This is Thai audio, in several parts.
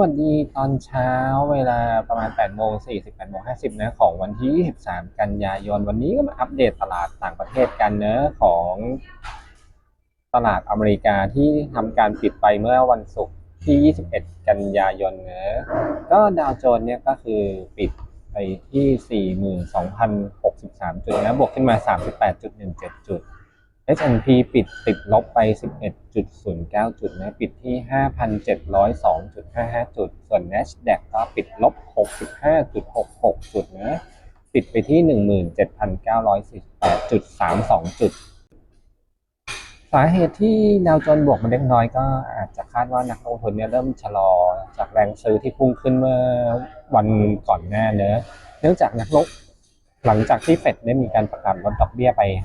วัสดีตอนเช้าเวลาประมาณ8โมง40 8โมง50นะของวันที่ 23 กันยายน วันนี้ก็มาอัปเดตตลาดต่างประเทศกันเนอะของตลาดอเมริกาที่ทำการปิดไปเมื่อวันศุกร์ที่ 21 กันยายนเนอะก็ดาวโจนส์เนี่ยก็คือปิดไปที่ 42,063 จุดนะบวกขึ้นมา 38.17 จุด S&P ปิดติดลบไป 11.09 จุดนะปิดที่ 5,702.55 จุด ส่วน NASDAQ ก็ปิดลบ 65.66 จุดนะปิดไปที่ 17,948.32 จุด สาเหตุที่ดาวโจนบวกมาเล็กน้อยก็อาจจะคาดว่านักลงทุนเนี่ยเริ่มชะลอจากแรงซื้อที่พุ่งขึ้นเมื่อวันก่อนหน้าเนอะเนื่องจากนักลงหลังจากที่เฟดได้มีการประกาศลดดอกเบี้ยไป 50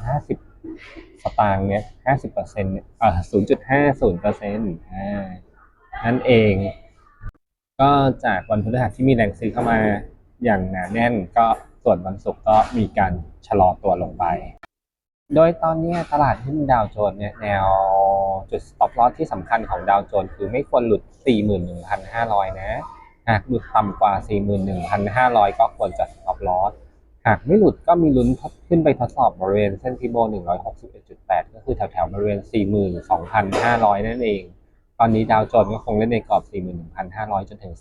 สตางค์เนี่ย50เปอร์เซ็นต์อ่า0.50เปอร์เซ็นต์อ่านั่นเอง ก็จากวันพฤหัสที่มีแรงซื้อเข้ามาอย่างหนาแน่น ก็ส่วนวันศุกร์ก็มีการชะลอตัวลงไป โดยตอนนี้ตลาดหุ้นดาวโจนส์เนี่ยแนวจุด stop loss ที่สำคัญของดาวโจนส์คือไม่ควรหลุด 41,500 นะ หากหลุดต่ำกว่า 41,500 ก็ควรจะ stop loss หากไม่หลุดก็มีลุ้นขึ้นไปทดสอบบริเวณเส้นฟิโบ 161.8 ก็คือแถวๆบริเวณ 42,500 นั่นเอง ตอนนี้ดาวโจนส์ก็คงเล่นในกรอบ 41,500 จนถึง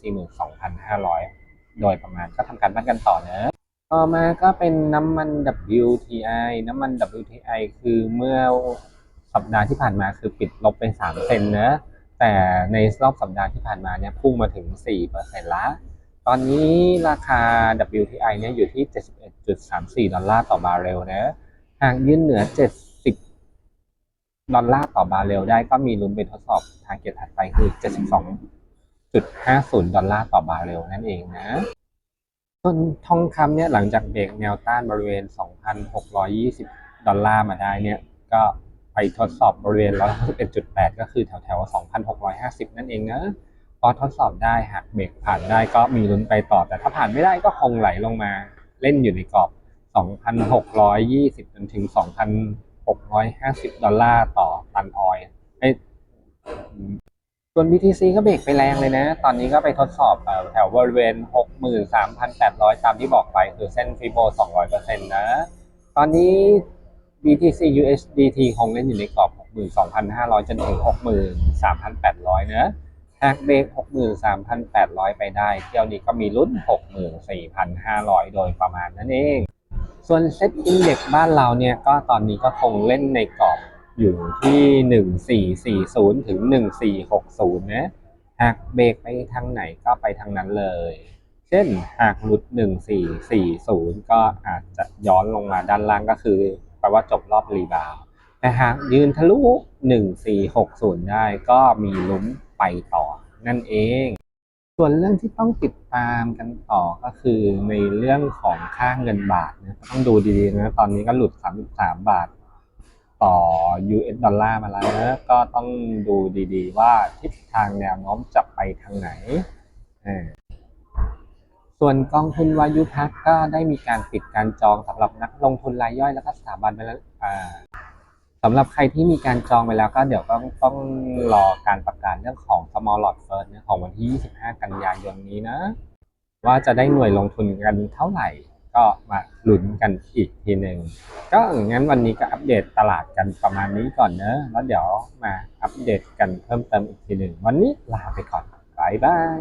42,500 โดยประมาณก็ทำการบ้านกันต่อนะ ต่อมาก็เป็นน้ำมัน WTI น้ำมัน WTI คือเมื่อสัปดาห์ที่ผ่านมาคือปิดลบไป 3 เซนนะ แต่ในรอบสัปดาห์ที่ผ่านมาเนี่ยพุ่งมาถึง 4%ละ ตอนนี้ราคา WTI เนี่ยอยู่ที่ 71.34 ดอลลาร์ต่อบาร์เรลนะหากยืนเหนือ 70 ดอลลาร์ต่อบาร์เรลได้ก็มีลุ้นไปทดสอบทาร์เก็ตถัดไปคือ 72.50 ดอลลาร์ต่อบาร์เรลนั่นเองนะส่วนทองคำเนี่ยหลังจากเบรกแนวต้านบริเวณ 2,620 ดอลลาร์มาได้เนี่ย ก็ไปทดสอบ บริเวณ161.8 ก็คือแถวๆ2,650 นั่นเองนะ พอทดสอบได้หากเบรกผ่านได้ก็มีลุ้นไปต่อ แต่ถ้าผ่านไม่ได้ก็คงไหลลงมาเล่นอยู่ในกรอบ 2,620 จนถึง 2,650 ดอลลาร์ต่อตันออยล์เอ้ยส่วน BTC ก็เบรกไปแรงเลยนะ ตอนนี้ก็ไปทดสอบแถวบริเวณ 63,800 ตามที่บอกไปคือเส้นฟิโบ 200%นะ ตอนนี้ BTC USDT คงเล่นอยู่ในกรอบ 62,500 จนถึง 63,800 นะ หากเบรก63,800 ไปได้ เที่ยวนี้ก็มีลุ้น64,500 โดยประมาณนั่นเอง ส่วนเซ็ตอินเด็กบ้านเราเนี่ยก็ตอนนี้ก็คงเล่นในกรอบอยู่ที่ 1440 ถึง 1460 นะหากเบรกไปทางไหนก็ไปทางนั้นเลย เช่นหากหลุด 1440 ก็อาจจะย้อนลงมาด้านล่างก็คือแปลว่าจบรอบรีบาวแต่หากยืนทะลุ 1460 ได้ก็มีลุ้น ไปต่อ นั่นเอง ส่วนเรื่องที่ต้องติดตามกันต่อก็คือในเรื่องของค่าเงินบาทนะต้องดูดีๆนะตอนนี้ก็หลุด 33 บาทต่อ US ดอลลาร์มาแล้วนะก็ต้องดูดีๆ ว่าทิศทางแนวโน้มจะไปทางไหน ส่วนกองทุนวายุพักก็ได้มีการปิดการจองสำหรับนักลงทุนรายย่อยแล้วก็สถาบันไปแล้ว สำหรับใครที่มีการจองไปแล้วก็เดี๋ยวก็ต้องรอการประกาศเรื่องของ small lot first เนี่ยของวันที่ 25 กันยายนนี้นะ ว่าจะได้หน่วยลงทุนกันเท่าไหร่ ก็มาลุ้นกันอีกทีหนึ่งก็งั้นวันนี้ก็อัปเดตตลาดกันประมาณนี้ก่อนเนอะแล้วเดี๋ยวมาอัปเดตกันเพิ่มเติมอีกทีหนึ่งวันนี้ลาไปก่อนบายบาย